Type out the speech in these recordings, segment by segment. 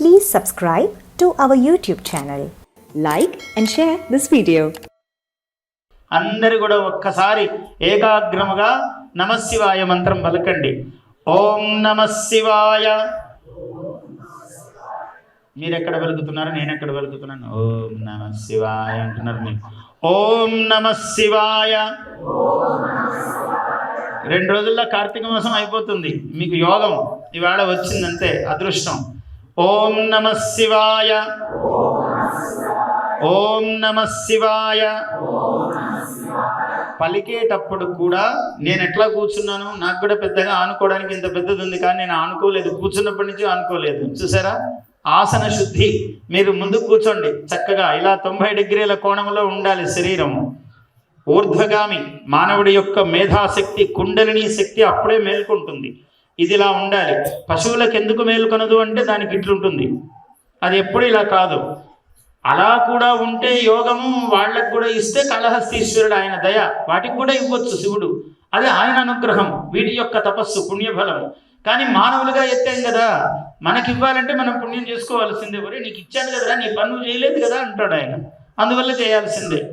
Please subscribe to our YouTube channel. Like and share this video. అందరు కూడా ఒక్కసారి ఏకాగ్రముగా నమశివాయ మంత్రం పలకండి. ఓం నమ శివాయ. మీరు ఎక్కడ వెలుగుతున్నారు? నేను ఎక్కడ వెలుగుతున్నాను? ఓం నమ శివాయ అంటున్నారు మీరు. ఓం నమ శివాయ. రెండు రోజుల్లో కార్తీక మాసం అయిపోతుంది. మీకు యోగం. ఇవాళ వచ్చిందంతే అదృష్టం. ఓం నమ శివాయ. ఓం నమ శివాయ. పలికేటప్పుడు కూడా నేను ఎట్లా కూర్చున్నాను? నాకు కూడా పెద్దగా ఆనుకోవడానికి ఇంత పెద్దది ఉంది కానీ నేను ఆనుకోలేదు. కూర్చున్నప్పటి నుంచి ఆనుకోలేదు. చూసారా? ఆసన శుద్ధి. మీరు ముందు కూర్చోండి. చక్కగా ఇలా తొంభై డిగ్రీల కోణంలో ఉండాలి శరీరము ఊర్ధ్వగామి మానవుడి యొక్క మేధాశక్తి కుండలిని శక్తి అప్పుడే మేల్కొంటుంది. ఇది ఇలా ఉండాలి. పశువులకు ఎందుకు మేల్కొనదు అంటే దానికి ఇట్లుంటుంది. అది ఎప్పుడు ఇలా కాదు. అలా కూడా ఉంటే యోగము వాళ్ళకు కూడా ఇస్తే కళహస్తీశ్వరుడు ఆయన దయ. వాటికి కూడా ఇవ్వచ్చు శివుడు. అది ఆయన అనుగ్రహం వీటి యొక్క తపస్సు పుణ్యఫలం. కానీ మానవులుగా ఎత్తాం కదా. మనకి ఇవ్వాలంటే మనం పుణ్యం చేసుకోవాల్సిందే. ఒరే నీకు ఇచ్చాను కదా నీ పనులు చేయలేదు కదా అంటాడు ఆయన. అందువల్ల చేయాల్సిందే.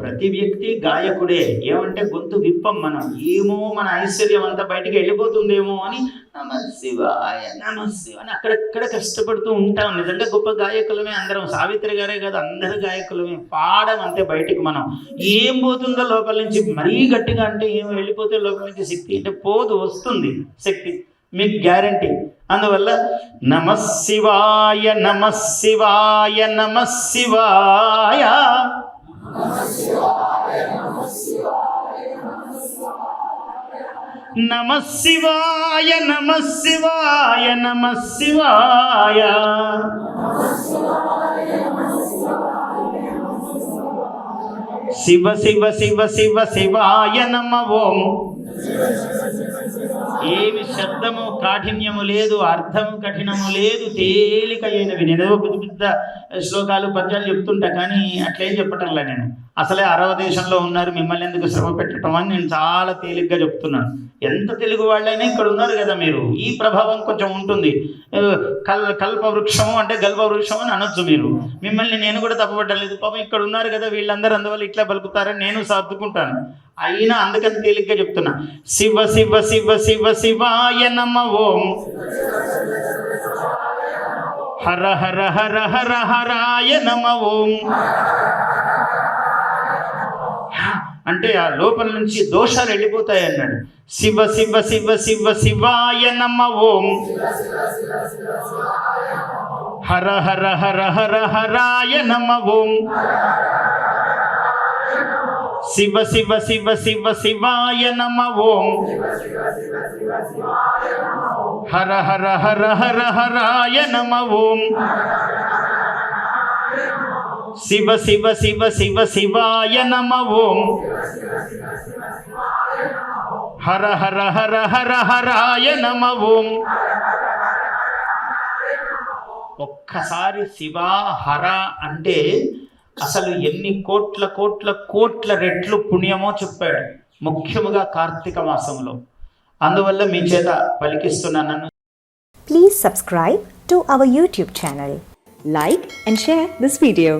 ప్రతి వ్యక్తి గాయకుడే. ఏమంటే గొంతు విప్పం మనం. ఏమో మన ఐశ్వర్యం అంతా బయటికి వెళ్ళిపోతుందేమో అని నమ శివాయ నమ శివ అని అక్కడక్కడ కష్టపడుతూ ఉంటాం. నిజంగా గొప్ప గాయకులమే అందరం. సావిత్రి గారే కాదు అందరు గాయకులమే. పాడం అంతే బయటికి మనం. ఏం పోతుందో లోపల నుంచి మరీ గట్టిగా అంటే ఏం వెళ్ళిపోతే లోపల నుంచి శక్తి. అంటే పోదు వస్తుంది శక్తి. మీకు గ్యారంటీ. అందువల్ల నమశివాయ నమశివాయ నమశివాయ నమశివాయ నమశివాయ నమశివాయ శివ శివ శివ శివ శివాయ నమ ఓం. ఏమి శబ్దము కాఠిన్యము లేదు అర్థం కఠినము లేదు తేలిక అయినవి నేను ఏదో పెద్ద పెద్ద శ్లోకాలు పద్యాలు చెప్తుంటా కానీ అట్లేం చెప్పటంలా నేను. అసలే అరవ దేశంలో ఉన్నారు మిమ్మల్ని ఎందుకు శ్రమ పెట్టడం అని నేను చాలా తేలిగ్గా చెప్తున్నాను. ఎంత తెలుగు వాళ్ళైనా ఇక్కడ ఉన్నారు కదా మీరు. ఈ ప్రభావం కొంచెం ఉంటుంది. కల్ కల్ప వృక్షము అంటే గల్పవృక్షం అని అనొచ్చు మీరు. మిమ్మల్ని నేను కూడా తప్పబట్టలేదు పాపం ఇక్కడ ఉన్నారు కదా వీళ్ళందరూ అందువల్ల ఇట్లా బలుకుతారని నేను సర్దుకుంటాను. అయినా అందుకని తేలిగ్గా చెప్తున్నా. శివ శివ శివ శివ శివాయ నమ ఓం. హర హర హర హర హరాయ నమ ఓం. అంటే ఆ లోపల నుంచి దోషాలు వెళ్ళిపోతాయి అన్నాడు. శివ శివ శివ శివ శివాయ నమ ఓం. హర హర హర హర హరాయ నమ ఓం. శివ శివ శివ శివ శివాయ నమ ఓం. హర హర హర హర హరాయ నమ ఓం. శివ శివ శివ శివ శివాయ నమ ఓం. హర హర హర హర హరాయ నమ ఓం. ఒక్కసారి శివ హర అంటే అసలు ఎన్ని కోట్ల కోట్ల కోట్ల రెట్లు పుణ్యమో చెప్పాడు ముఖ్యముగా కార్తీక మాసంలో. అందువల్ల మీ చేత పలికిస్తున్నాను please subscribe to our YouTube channel like and share this video